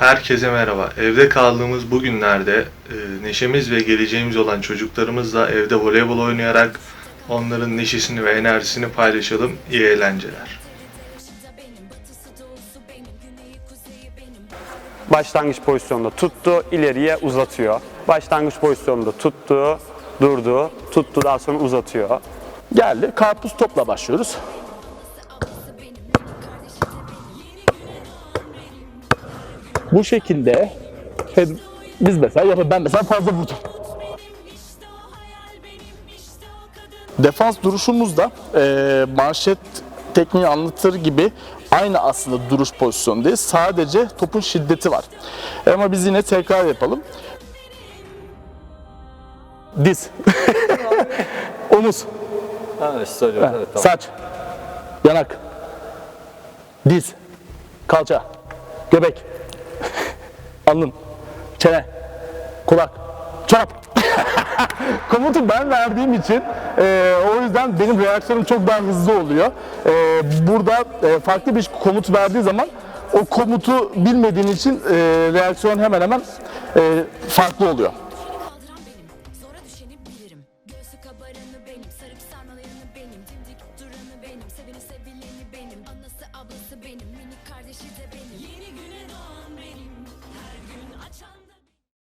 Herkese merhaba. Evde kaldığımız bu günlerde e, neşemiz ve geleceğimiz olan çocuklarımızla evde voleybol oynayarak onların neşesini ve enerjisini paylaşalım. İyi eğlenceler. Başlangıç pozisyonunda tuttu, ileriye uzatıyor. Başlangıç pozisyonunda tuttu, durdu, tuttu daha sonra uzatıyor. Geldi. Karpuz topla başlıyoruz. Bu şekilde biz mesela yapalım. Ben mesela fazla vurdum. Defans duruşumuzda eee manşet tekniği anlatır gibi aynı aslında duruş pozisyonu değil. Sadece topun şiddeti var. Ama biz yine tekrar yapalım. Diz. Omuz. Evet, söylüyorum. Evet, tamam. Saç, yanak, diz, kalça, göbek, alın, çene, kulak, çorap. Komutu ben verdiğim için e, o yüzden benim reaksiyonum çok daha hızlı oluyor. E, burada e, farklı bir komut verdiği zaman o komutu bilmediğin için e, reaksiyon hemen hemen e, farklı oluyor. benim Dimdik duranı benim Seveni sevileni benim Anası ablası